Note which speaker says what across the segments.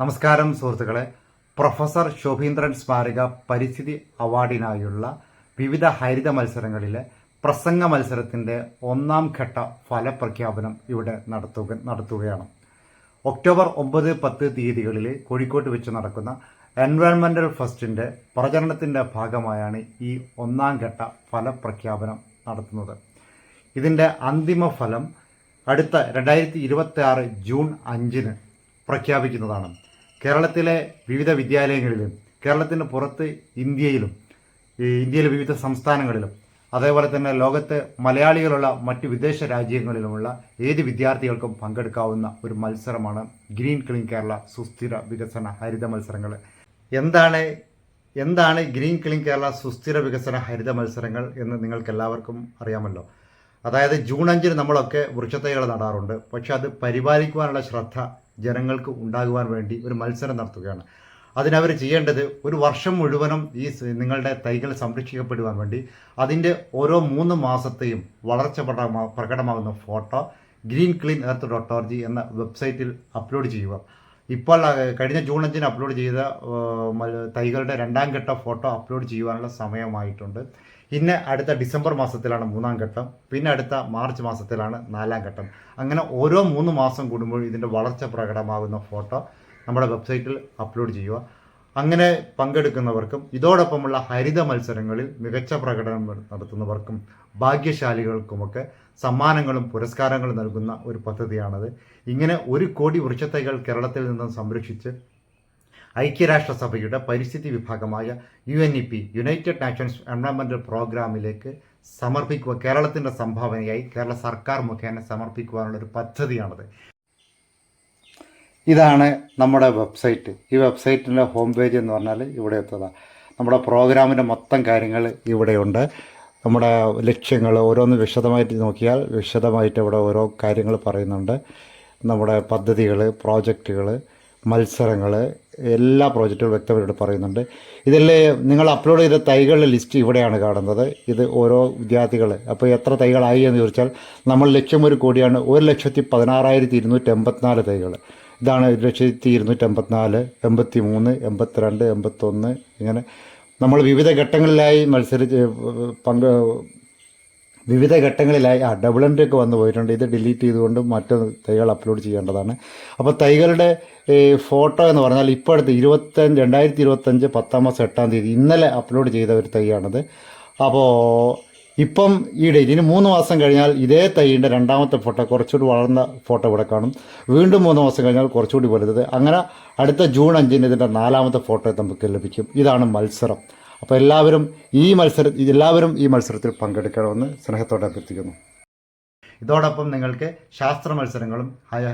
Speaker 1: നമസ്കാരം സുഹൃത്തുക്കളെ. പ്രൊഫസർ ശോഭീന്ദ്രൻ സ്മാരക പരിസ്ഥിതി അവാർഡിനായുള്ള വിവിധ ഹരിത മത്സരങ്ങളിലെ പ്രസംഗ മത്സരത്തിന്റെ ഒന്നാം ഘട്ട ഫലപ്രഖ്യാപനം ഇവിടെ നടത്തുക നടത്തുകയാണ്. ഒക്ടോബർ ഒമ്പത് പത്ത് തീയതികളിൽ കോഴിക്കോട്ട് വെച്ച് നടക്കുന്ന എൻവയോൺമെന്റൽ ഫസ്റ്റിന്റെ പ്രചരണത്തിന്റെ ഭാഗമായാണ് ഈ ഒന്നാം ഘട്ട ഫലപ്രഖ്യാപനം നടത്തുന്നത്. ഇതിന്റെ അന്തിമ ഫലം അടുത്ത രണ്ടായിരത്തി ഇരുപത്തി ആറ് ജൂൺ അഞ്ചിന് പ്രഖ്യാപിക്കുന്നതാണ്. കേരളത്തിലെ വിവിധ വിദ്യാലയങ്ങളിലും കേരളത്തിന് പുറത്ത് ഇന്ത്യയിലും ഇന്ത്യയിലെ വിവിധ സംസ്ഥാനങ്ങളിലും അതേപോലെ തന്നെ ലോകത്തെ മലയാളികളുള്ള മറ്റ് വിദേശ രാജ്യങ്ങളിലുമുള്ള ഏത് വിദ്യാർത്ഥികൾക്കും പങ്കെടുക്കാവുന്ന ഒരു മത്സരമാണ് ഗ്രീൻ ക്ലീൻ കേരള സുസ്ഥിര വികസന ഹരിത മത്സരങ്ങൾ. എന്താണ് എന്താണ് ഗ്രീൻ ക്ലീൻ കേരള സുസ്ഥിര വികസന ഹരിത മത്സരങ്ങൾ എന്ന് നിങ്ങൾക്ക് എല്ലാവർക്കും അറിയാമല്ലോ. അതായത് ജൂൺ അഞ്ചിന് നമ്മളൊക്കെ വൃക്ഷത്തൈകൾ നടാറുണ്ട്. പക്ഷെ അത് പരിപാലിക്കുവാനുള്ള ശ്രദ്ധ ജനങ്ങൾക്ക് ഉണ്ടാകുവാൻ വേണ്ടി ഒരു മത്സരം നടത്തുകയാണ്. അതിനവർ ചെയ്യേണ്ടത് ഒരു വർഷം മുഴുവനും ഈ നിങ്ങളുടെ തൈകൾ സംരക്ഷിക്കപ്പെടുവാൻ വേണ്ടി അതിന്റെ ഓരോ മൂന്ന് മാസത്തെയും വളർച്ച പ്രകടമാകുന്ന photo green clean earth dot org എന്ന വെബ്സൈറ്റിൽ അപ്ലോഡ് ചെയ്യുക. ഇപ്പോൾ കഴിഞ്ഞ ജൂൺ അഞ്ചിന് അപ്ലോഡ് ചെയ്ത തൈകളുടെ രണ്ടാം ഘട്ട ഫോട്ടോ അപ്ലോഡ് ചെയ്യുവാനുള്ള സമയമായിട്ടുണ്ട്. പിന്നെ അടുത്ത ഡിസംബർ മാസത്തിലാണ് മൂന്നാം ഘട്ടം. പിന്നെ അടുത്ത മാർച്ച് മാസത്തിലാണ് നാലാം ഘട്ടം. അങ്ങനെ ഓരോ മൂന്ന് മാസം കൂടുമ്പോൾ ഇതിന്റെ വളർച്ച പ്രകടമാകുന്ന ഫോട്ടോ നമ്മുടെ വെബ്സൈറ്റിൽ അപ്ലോഡ് ചെയ്യുക. അങ്ങനെ പങ്കെടുക്കുന്നവർക്കും ഇതോടൊപ്പമുള്ള ഹരിത മത്സരങ്ങളിൽ മികച്ച പ്രകടനം നടത്തുന്നവർക്കും ഭാഗ്യശാലികൾക്കുമൊക്കെ സമ്മാനങ്ങളും പുരസ്കാരങ്ങളും നൽകുന്ന ഒരു പദ്ധതിയാണത്. ഇങ്ങനെ ഒരു കോടി വൃക്ഷത്തൈകൾ കേരളത്തിൽ നിന്നും സംരക്ഷിച്ച് ഐക്യരാഷ്ട്രസഭയുടെ പരിസ്ഥിതി വിഭാഗമായ U N E P United Nations എൻവയോൺമെന്റൽ പ്രോഗ്രാമിലേക്ക് സമർപ്പിക്കുക കേരളത്തിന്റെ സംഭാവനയായി കേരള സർക്കാർ മുഖേന സമർപ്പിക്കുവാനുള്ള ഒരു പദ്ധതിയാണത്. ഇതാണ് നമ്മുടെ വെബ്സൈറ്റ്. ഈ വെബ്സൈറ്റിന്റെ ഹോം പേജ് എന്ന് പറഞ്ഞാൽ ഇവിടെ എത്തുന്നതാണ് നമ്മുടെ പ്രോഗ്രാമിന്റെ മൊത്തം കാര്യങ്ങൾ ഇവിടെയുണ്ട് നമ്മുടെ ലക്ഷ്യങ്ങൾ ഓരോന്ന് വിശദമായിട്ട് നോക്കിയാൽ വിശദമായിട്ട് ഇവിടെ ഓരോ കാര്യങ്ങൾ പറയുന്നുണ്ട്. നമ്മുടെ പദ്ധതികൾ പ്രോജക്റ്റുകൾ മത്സരങ്ങൾ എല്ലാ പ്രോജക്റ്റുകളും വ്യക്തമായിട്ട് പറയുന്നുണ്ട്. ഇതിൽ നിങ്ങൾ അപ്ലോഡ് ചെയ്ത തൈകളുടെ ലിസ്റ്റ് ഇവിടെയാണ് കാണുന്നത്. ഇത് ഓരോ വിദ്യാർത്ഥികൾ അപ്പോൾ എത്ര തൈകളായി എന്ന് ചോദിച്ചാൽ നമ്മൾ ലക്ഷ്യം ഒരു കോടിയാണ്. ഒരു ലക്ഷത്തി പതിനാറായിരത്തി ഇരുന്നൂറ്റി എൺപത്തിനാല് തൈകൾ ഇതാണ് ഒരു ലക്ഷത്തി ഇരുന്നൂറ്റി അമ്പത്തിനാല് എൺപത്തി മൂന്ന് എൺപത്തിരണ്ട് എൺപത്തൊന്ന് ഇങ്ങനെ. നമ്മൾ വിവിധ ഘട്ടങ്ങളിലായി മത്സരിച്ച് പങ്ക് വിവിധ ഘട്ടങ്ങളിലായി ആ ഡബിൾ എൻട്രി ഒക്കെ വന്നു പോയിട്ടുണ്ട്. ഇത് ഡിലീറ്റ് ചെയ്തുകൊണ്ട് മറ്റു തൈകൾ അപ്ലോഡ് ചെയ്യേണ്ടതാണ്. അപ്പോൾ തൈകളുടെ ഫോട്ടോ എന്ന് പറഞ്ഞാൽ ഇപ്പോൾ അടുത്ത് ഇരുപത്തഞ്ച് രണ്ടായിരത്തി ഇരുപത്തഞ്ച് പത്താം മാസം എട്ടാം തീയതി ഇന്നലെ അപ്ലോഡ് ചെയ്ത ഒരു തൈയാണത്. അപ്പോൾ ഇപ്പം ഈ ഡേറ്റ് ഇനി മൂന്ന് മാസം കഴിഞ്ഞാൽ ഇതേ തൈയുടെ രണ്ടാമത്തെ ഫോട്ടോ കുറച്ചുകൂടി വളർന്ന ഫോട്ടോ ഇവിടെ കാണും. വീണ്ടും മൂന്ന് മാസം കഴിഞ്ഞാൽ കുറച്ചുകൂടി വലുത്. അങ്ങനെ അടുത്ത ജൂൺ അഞ്ചിന് ഇതിന്റെ നാലാമത്തെ ഫോട്ടോ നമുക്ക് ലഭിക്കും. ഇതാണ് മത്സരം. അപ്പോൾ എല്ലാവരും ഈ മത്സര എല്ലാവരും ഈ മത്സരത്തിൽ പങ്കെടുക്കണമെന്ന് സ്നേഹത്തോടെ അഭ്യർത്ഥിക്കുന്നു. ഇതോടൊപ്പം നിങ്ങൾക്ക് ശാസ്ത്ര മത്സരങ്ങളും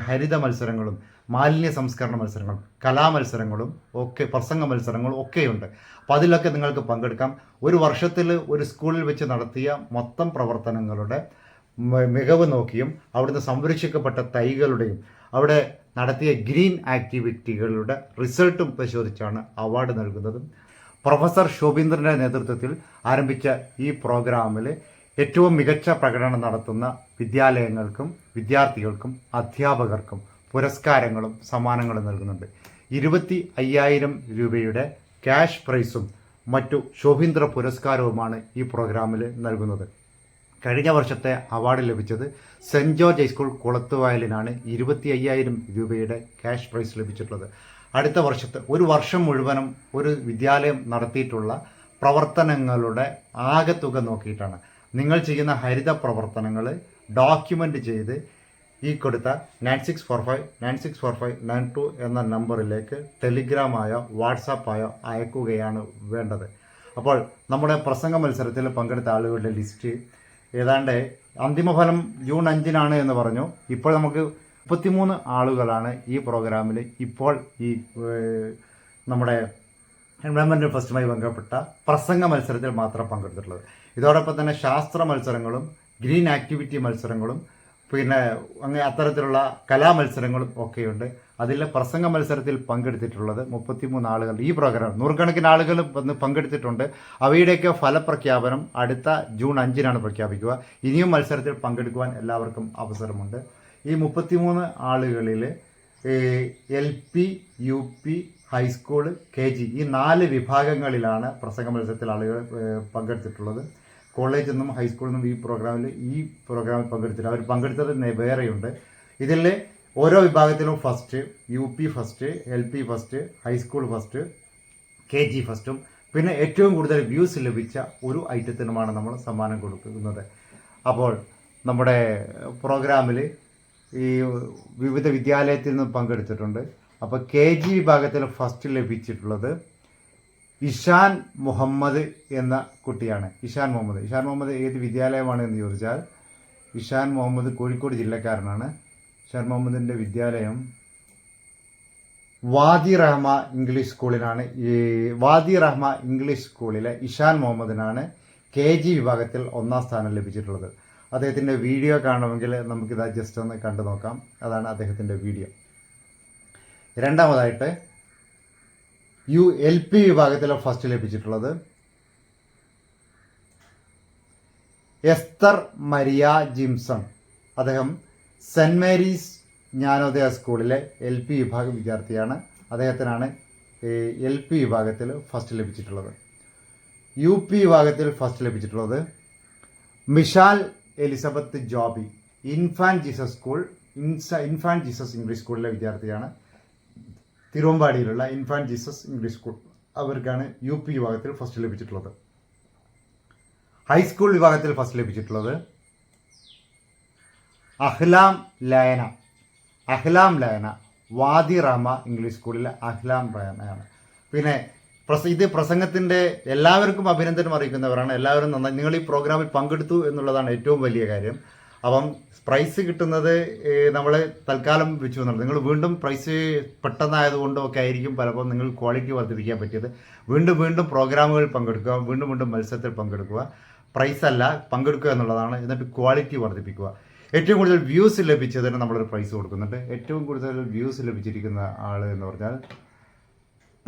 Speaker 1: ഹരിത മത്സരങ്ങളും മാലിന്യ സംസ്കരണ മത്സരങ്ങളും കലാമത്സരങ്ങളും ഒക്കെ പ്രസംഗ മത്സരങ്ങളും ഒക്കെയുണ്ട്. അപ്പോൾ അതിലൊക്കെ നിങ്ങൾക്ക് പങ്കെടുക്കാം. ഒരു വർഷത്തിൽ ഒരു സ്കൂളിൽ വെച്ച് നടത്തിയ മൊത്തം പ്രവർത്തനങ്ങളുടെ മികവ് നോക്കിയും അവിടുന്ന് സംരക്ഷിക്കപ്പെട്ട തൈകളുടെയും അവിടെ നടത്തിയ ഗ്രീൻ ആക്ടിവിറ്റികളുടെ റിസൾട്ടും പരിശോധിച്ചാണ് അവാർഡ് നൽകുന്നതും. പ്രൊഫസർ ശോഭീന്ദ്രന്റെ നേതൃത്വത്തിൽ ആരംഭിച്ച ഈ പ്രോഗ്രാമിൽ ഏറ്റവും മികച്ച പ്രകടനം നടത്തുന്ന വിദ്യാലയങ്ങൾക്കും വിദ്യാർത്ഥികൾക്കും അധ്യാപകർക്കും പുരസ്കാരങ്ങളും സമ്മാനങ്ങളും നൽകുന്നുണ്ട്. ഇരുപത്തി അയ്യായിരം രൂപയുടെ ക്യാഷ് പ്രൈസും മറ്റു ശോഭീന്ദ്ര പുരസ്കാരവുമാണ് ഈ പ്രോഗ്രാമിൽ നൽകുന്നത്. കഴിഞ്ഞ വർഷത്തെ അവാർഡ് ലഭിച്ചത് സെന്റ് ജോർജ് ഹൈസ്കൂൾ കുളത്തുവയലിനാണ് ഇരുപത്തി അയ്യായിരം രൂപയുടെ ക്യാഷ് പ്രൈസ് ലഭിച്ചിട്ടുള്ളത്. അടുത്ത വർഷത്തെ ഒരു വർഷം മുഴുവനും ഒരു വിദ്യാലയം നടത്തിയിട്ടുള്ള പ്രവർത്തനങ്ങളുടെ ആകെ തുക നോക്കിയിട്ടാണ്. നിങ്ങൾ ചെയ്യുന്ന ഹരിത പ്രവർത്തനങ്ങൾ ഡോക്യുമെന്റ് ചെയ്ത് ഈ കൊടുത്ത nine six four five nine six four five nine two എന്ന നമ്പറിലേക്ക് ടെലിഗ്രാമായോ വാട്സാപ്പായോ അയക്കുകയാണ് വേണ്ടത്. അപ്പോൾ നമ്മുടെ പ്രസംഗ മത്സരത്തിൽ പങ്കെടുത്ത ആളുകളുടെ ലിസ്റ്റ് ഏതാണ്ട് അന്തിമഫലം ജൂൺ അഞ്ചിനാണ് എന്ന് പറഞ്ഞു. ഇപ്പോൾ നമുക്ക് മുപ്പത്തിമൂന്ന് ആളുകളാണ് ഈ പ്രോഗ്രാമിൽ ഇപ്പോൾ ഈ നമ്മുടെ എൻവയോൺമെന്റൽ ഫസ്റ്റുമായി ബന്ധപ്പെട്ട പ്രസംഗ മത്സരത്തിൽ മാത്രം പങ്കെടുത്തിട്ടുള്ളത്. ഇതോടൊപ്പം തന്നെ ശാസ്ത്ര മത്സരങ്ങളും ഗ്രീൻ ആക്ടിവിറ്റി മത്സരങ്ങളും പിന്നെ അങ്ങനെ അത്തരത്തിലുള്ള കലാമത്സരങ്ങളും ഒക്കെയുണ്ട്. അതിൽ പ്രസംഗ മത്സരത്തിൽ പങ്കെടുത്തിട്ടുള്ളത് മുപ്പത്തിമൂന്ന് ആളുകൾ ഈ പ്രോഗ്രാം നൂറുകണക്കിന് ആളുകൾ വന്ന് പങ്കെടുത്തിട്ടുണ്ട്. അവയുടെയൊക്കെ ഫലപ്രഖ്യാപനം അടുത്ത ജൂൺ അഞ്ചിനാണ് പ്രഖ്യാപിക്കുക. ഇനിയും മത്സരത്തിൽ പങ്കെടുക്കുവാൻ എല്ലാവർക്കും അവസരമുണ്ട്. ഈ മുപ്പത്തിമൂന്ന് ആളുകളിൽ L P U P high school K G ഈ നാല് വിഭാഗങ്ങളിലാണ് പ്രസംഗ മത്സരത്തിൽ ആളുകൾ പങ്കെടുത്തിട്ടുള്ളത്. കോളേജിൽ നിന്നും ഹൈസ്കൂളിൽ നിന്നും ഈ പ്രോഗ്രാമിൽ ഈ പ്രോഗ്രാമിൽ പങ്കെടുത്തില്ല. അവർ പങ്കെടുത്തത് വേറെയുണ്ട്. ഇതിൽ ഓരോ വിഭാഗത്തിലും first U P first L P first high school first K G ഫസ്റ്റും പിന്നെ ഏറ്റവും കൂടുതൽ വ്യൂസ് ലഭിച്ച ഒരു ഐറ്റത്തിനുമാണ് നമ്മൾ സമ്മാനം കൊടുക്കുന്നത്. അപ്പോൾ നമ്മുടെ പ്രോഗ്രാമിൽ ഈ വിവിധ വിദ്യാലയത്തിൽ നിന്ന് പങ്കെടുത്തിട്ടുണ്ട്. അപ്പോൾ കെ ജി വിഭാഗത്തിൽ ഫസ്റ്റ് ലഭിച്ചിട്ടുള്ളത് ഇഷാൻ മുഹമ്മദ് എന്ന കുട്ടിയാണ്. ഇഷാൻ മുഹമ്മദ്. ഇഷാൻ മുഹമ്മദ് ഏത് വിദ്യാലയമാണ് എന്ന് ചോദിച്ചാൽ ഇഷാൻ മുഹമ്മദ് കോഴിക്കോട് ജില്ലക്കാരനാണ്. ഇഷാൻ മുഹമ്മദിന്റെ വിദ്യാലയം വാദി റഹ്മ ഇംഗ്ലീഷ് സ്കൂളിലാണ്. ഈ വാദി റഹ്മ ഇംഗ്ലീഷ് സ്കൂളിലെ ഇഷാൻ മുഹമ്മദിനാണ് കെ ജി വിഭാഗത്തിൽ ഒന്നാം സ്ഥാനം ലഭിച്ചിട്ടുള്ളത്. അദ്ദേഹത്തിന്റെ വീഡിയോ കാണുമെങ്കിൽ നമുക്കിത് ജസ്റ്റ് ഒന്ന് കണ്ടു നോക്കാം. അതാണ് അദ്ദേഹത്തിന്റെ വീഡിയോ. രണ്ടാമതായിട്ട് യു എൽ പി വിഭാഗത്തിൽ ഫസ്റ്റ് ലഭിച്ചിട്ടുള്ളത് എസ്തർ മരിയ ജിംസൺ. അദ്ദേഹം സെന്റ് മേരീസ് ജ്ഞാനോദയ സ്കൂളിലെ എൽ പി വിഭാഗം വിദ്യാർത്ഥിയാണ്. അദ്ദേഹത്തിനാണ് എൽ പി വിഭാഗത്തിൽ ഫസ്റ്റ് ലഭിച്ചിട്ടുള്ളത്. യു പി വിഭാഗത്തിൽ ഫസ്റ്റ് ലഭിച്ചിട്ടുള്ളത് Mishal Elizabeth Joby. Infant Jesus school ഇൻസ Infant Jesus English സ്കൂളിലെ വിദ്യാർത്ഥിയാണ്. തിരുവമ്പാടിയിലുള്ള ഇൻഫാൻ ജീസസ് ഇംഗ്ലീഷ് സ്കൂൾ അവർക്കാണ് യു പി വിഭാഗത്തിൽ ഫസ്റ്റ് ലഭിച്ചിട്ടുള്ളത്. ഹൈസ്കൂൾ വിഭാഗത്തിൽ ഫസ്റ്റ് ലഭിച്ചിട്ടുള്ളത് അഹ്ലാം ലയന. അഹ്ലാം ലയന വാദി റാമ ഇംഗ്ലീഷ് സ്കൂളിലെ അഹ്ലാം ലയനയാണ്. പിന്നെ പ്രസ ഇത് പ്രസംഗത്തിന്റെ എല്ലാവർക്കും അഭിനന്ദനം അറിയിക്കുന്നവരാണ്. എല്ലാവരും നന്നായി നിങ്ങൾ ഈ പ്രോഗ്രാമിൽ പങ്കെടുത്തു എന്നുള്ളതാണ് ഏറ്റവും വലിയ കാര്യം. അപ്പം പ്രൈസ് കിട്ടുന്നത് നമ്മൾ തൽക്കാലം വെച്ചു എന്നുള്ളത് നിങ്ങൾ വീണ്ടും പ്രൈസ് പെട്ടെന്നായതുകൊണ്ടും ഒക്കെ ആയിരിക്കും പലപ്പോൾ നിങ്ങൾ ക്വാളിറ്റി വർദ്ധിപ്പിക്കാൻ പറ്റിയത്. വീണ്ടും വീണ്ടും പ്രോഗ്രാമുകളിൽ പങ്കെടുക്കുക വീണ്ടും വീണ്ടും മത്സരത്തിൽ പങ്കെടുക്കുക. പ്രൈസ് അല്ല പങ്കെടുക്കുക എന്നുള്ളതാണ്. എന്നിട്ട് ക്വാളിറ്റി വർദ്ധിപ്പിക്കുക. ഏറ്റവും കൂടുതൽ വ്യൂസ് ലഭിച്ചതിന് നമ്മളൊരു പ്രൈസ് കൊടുക്കുന്നുണ്ട്. ഏറ്റവും കൂടുതൽ വ്യൂസ് ലഭിച്ചിരിക്കുന്ന ആൾ എന്ന് പറഞ്ഞാൽ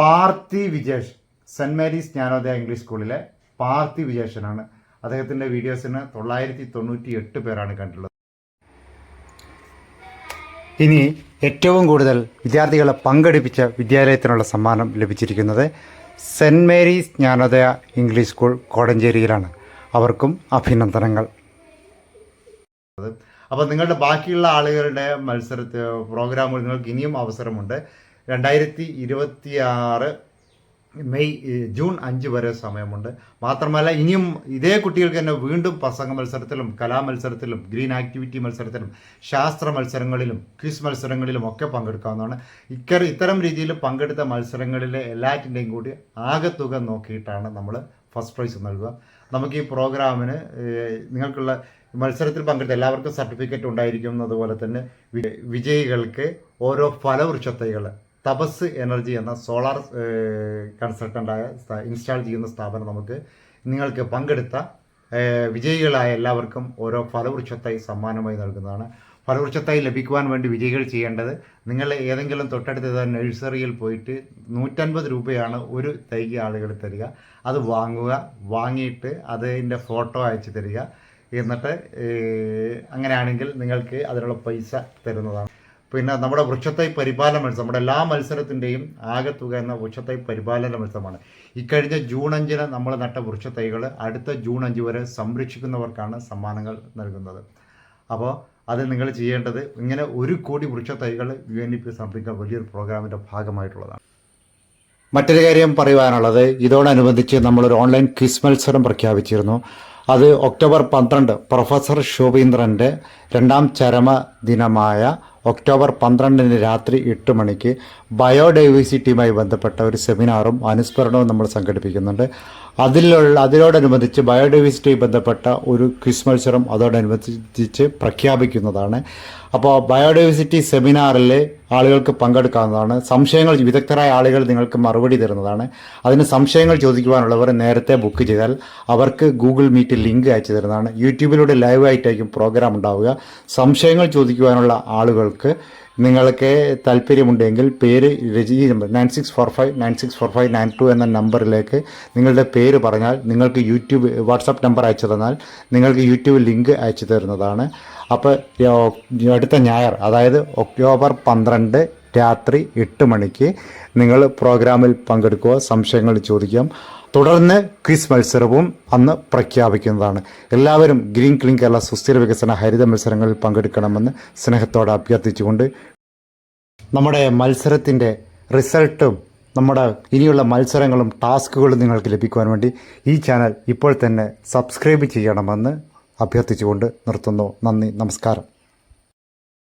Speaker 1: Parthi Vijesh Saint Mary's Jnanodaya English സ്കൂളിലെ പാർത്തി വിജേഷനാണ്. അദ്ദേഹത്തിന്റെ വീഡിയോസിന് തൊള്ളായിരത്തി തൊണ്ണൂറ്റി എട്ട് പേരാണ് കണ്ടുള്ളത് ഇനി ഏറ്റവും കൂടുതൽ വിദ്യാർത്ഥികളെ പങ്കെടുപ്പിച്ച വിദ്യാലയത്തിനുള്ള സമ്മാനം ലഭിച്ചിരിക്കുന്നത് Saint Mary's Jnanodaya English school കോടഞ്ചേരിയിലാണ്. അവർക്കും അഭിനന്ദനങ്ങൾ. അപ്പോൾ നിങ്ങളുടെ ബാക്കിയുള്ള ആളുകളുടെ മത്സരത്തിൽ പ്രോഗ്രാമുകൾ നിങ്ങൾക്ക് ഇനിയും അവസരമുണ്ട്. രണ്ടായിരത്തി ഇരുപത്തി ആറ് മെയ് ജൂൺ അഞ്ച് വരെ സമയമുണ്ട്. മാത്രമല്ല ഇനിയും ഇതേ കുട്ടികൾക്ക് തന്നെ വീണ്ടും പ്രസംഗ മത്സരത്തിലും കലാമത്സരത്തിലും ഗ്രീൻ ആക്ടിവിറ്റി മത്സരത്തിലും ശാസ്ത്ര മത്സരങ്ങളിലും ക്വിസ് മത്സരങ്ങളിലും ഒക്കെ പങ്കെടുക്കാവുന്നതാണ്. ഇക്കറി ഇത്തരം രീതിയിൽ പങ്കെടുത്ത മത്സരങ്ങളിലെ എല്ലാറ്റിന്റെയും കൂടി ആകെ തുക നോക്കിയിട്ടാണ് നമ്മൾ ഫസ്റ്റ് പ്രൈസ് നൽകുക. നമുക്ക് ഈ പ്രോഗ്രാമിന് നിങ്ങൾക്കുള്ള മത്സരത്തിൽ പങ്കെടുത്ത എല്ലാവർക്കും സർട്ടിഫിക്കറ്റ് ഉണ്ടായിരിക്കും അതുപോലെ തന്നെ വിജയികൾക്ക് ഓരോ ഫലവൃക്ഷ തൈകൾ തപസ് എനർജി എന്ന സോളാർ കൺസൾട്ടന്റായ ഇൻസ്റ്റാൾ ചെയ്യുന്ന സ്ഥാപനം നമുക്ക് നിങ്ങൾക്ക് പങ്കെടുത്ത വിജയികളായ എല്ലാവർക്കും ഓരോ ഫലവൃക്ഷത്തായി സമ്മാനമായി നൽകുന്നതാണ്. ഫലവൃക്ഷത്തായി ലഭിക്കുവാൻ വേണ്ടി വിജയികൾ ചെയ്യേണ്ടത് നിങ്ങൾ ഏതെങ്കിലും തൊട്ടടുത്ത നഴ്സറിയിൽ പോയിട്ട് നൂറ്റൻപത് രൂപയാണ് ഒരു തൈക്ക് ആളുകൾ തരിക. അത് വാങ്ങുക വാങ്ങിയിട്ട് അതിന്റെ ഫോട്ടോ അയച്ചു തരിക. എന്നിട്ട് അങ്ങനെയാണെങ്കിൽ നിങ്ങൾക്ക് അതിനുള്ള പൈസ തരുന്നതാണ്. പിന്നെ നമ്മുടെ വൃക്ഷത്തൈ പരിപാലന മത്സരം നമ്മുടെ എല്ലാ മത്സരത്തിന്റെയും ആകെ തുക എന്ന വൃക്ഷത്തൈ പരിപാലന മത്സരമാണ്. ഇക്കഴിഞ്ഞ ജൂൺ അഞ്ചിന് നമ്മൾ നട്ട വൃക്ഷത്തൈകൾ അടുത്ത ജൂൺ അഞ്ച് വരെ സംരക്ഷിക്കുന്നവർക്കാണ് സമ്മാനങ്ങൾ നൽകുന്നത്. അപ്പോൾ അത് നിങ്ങൾ ചെയ്യേണ്ടത് ഇങ്ങനെ ഒരു കോടി വൃക്ഷത്തൈകൾ യു എൻ ഇ പി സമർപ്പിക്കുന്ന വലിയൊരു പ്രോഗ്രാമിന്റെ ഭാഗമായിട്ടുള്ളതാണ്. മറ്റൊരു കാര്യം പറയുവാനുള്ളത് ഇതോടനുബന്ധിച്ച് നമ്മളൊരു ഓൺലൈൻ ക്വിസ് മത്സരം പ്രഖ്യാപിച്ചിരുന്നു. അത് ഒക്ടോബർ പന്ത്രണ്ട് പ്രൊഫസർ ശോഭീന്ദ്രന്റെ രണ്ടാം ചരമ ദിനമായ ഒക്ടോബർ പന്ത്രണ്ടിന് രാത്രി എട്ട് മണിക്ക് ബയോഡൈവേഴ്സിറ്റിയുമായി ബന്ധപ്പെട്ട ഒരു സെമിനാറും അനുസ്മരണവും നമ്മൾ സംഘടിപ്പിക്കുന്നുണ്ട്. അതിലുള്ള അതിനോടനുബന്ധിച്ച് ബയോഡൈവേഴ്സിറ്റിയുമായി ബന്ധപ്പെട്ട ഒരു ക്വിസ് മത്സരം അതോടനുബന്ധിച്ച് പ്രഖ്യാപിക്കുന്നതാണ്. അപ്പോൾ ബയോഡൈവേഴ്സിറ്റി സെമിനാറിൽ ആളുകൾക്ക് പങ്കെടുക്കാവുന്നതാണ്. സംശയങ്ങൾ വിദഗ്ധരായ ആളുകൾ നിങ്ങൾക്ക് മറുപടി തരുന്നതാണ്. അതിന് സംശയങ്ങൾ ചോദിക്കുവാനുള്ളവർ നേരത്തെ ബുക്ക് ചെയ്താൽ അവർക്ക് ഗൂഗിൾ മീറ്റ് ലിങ്ക് അയച്ചു തരുന്നതാണ്. യൂട്യൂബിലൂടെ ലൈവായിട്ടായിരിക്കും പ്രോഗ്രാം ഉണ്ടാവുക. സംശയങ്ങൾ ചോദിക്കുവാനുള്ള ആളുകൾക്ക് നിങ്ങൾക്ക് താല്പര്യമുണ്ടെങ്കിൽ പേര് രജി nine six four five nine six four five nine two എന്ന നമ്പറിലേക്ക് നിങ്ങളുടെ പേര് പറഞ്ഞാൽ നിങ്ങൾക്ക് യൂട്യൂബ് വാട്സപ്പ് നമ്പർ അയച്ചു തന്നാൽ നിങ്ങൾക്ക് യൂട്യൂബ് ലിങ്ക് അയച്ചു തരുന്നതാണ്. അപ്പോൾ അടുത്ത ഞായർ അതായത് ഒക്ടോബർ പന്ത്രണ്ട് രാത്രി എട്ട് മണിക്ക് നിങ്ങൾ പ്രോഗ്രാമിൽ പങ്കെടുക്കുക സംശയങ്ങൾ ചോദിക്കാം. തുടർന്ന് ക്വിസ് മത്സരവും അന്ന് പ്രഖ്യാപിക്കുന്നതാണ്. എല്ലാവരും ഗ്രീൻ ക്ലീൻ കേരള സുസ്ഥിര വികസന ഹരിത മത്സരങ്ങളിൽ പങ്കെടുക്കണമെന്ന് സ്നേഹത്തോടെ അഭ്യർത്ഥിച്ചുകൊണ്ട് നമ്മുടെ മത്സരത്തിന്റെ റിസൾട്ടും നമ്മുടെ ഇനിയുള്ള മത്സരങ്ങളും ടാസ്കുകളും നിങ്ങൾക്ക് ലഭിക്കുവാൻ വേണ്ടി ഈ ചാനൽ ഇപ്പോൾ തന്നെ സബ്സ്ക്രൈബ് ചെയ്യണമെന്ന് അഭ്യർത്ഥിച്ചുകൊണ്ട് നിർത്തുന്നു. നന്ദി നമസ്കാരം.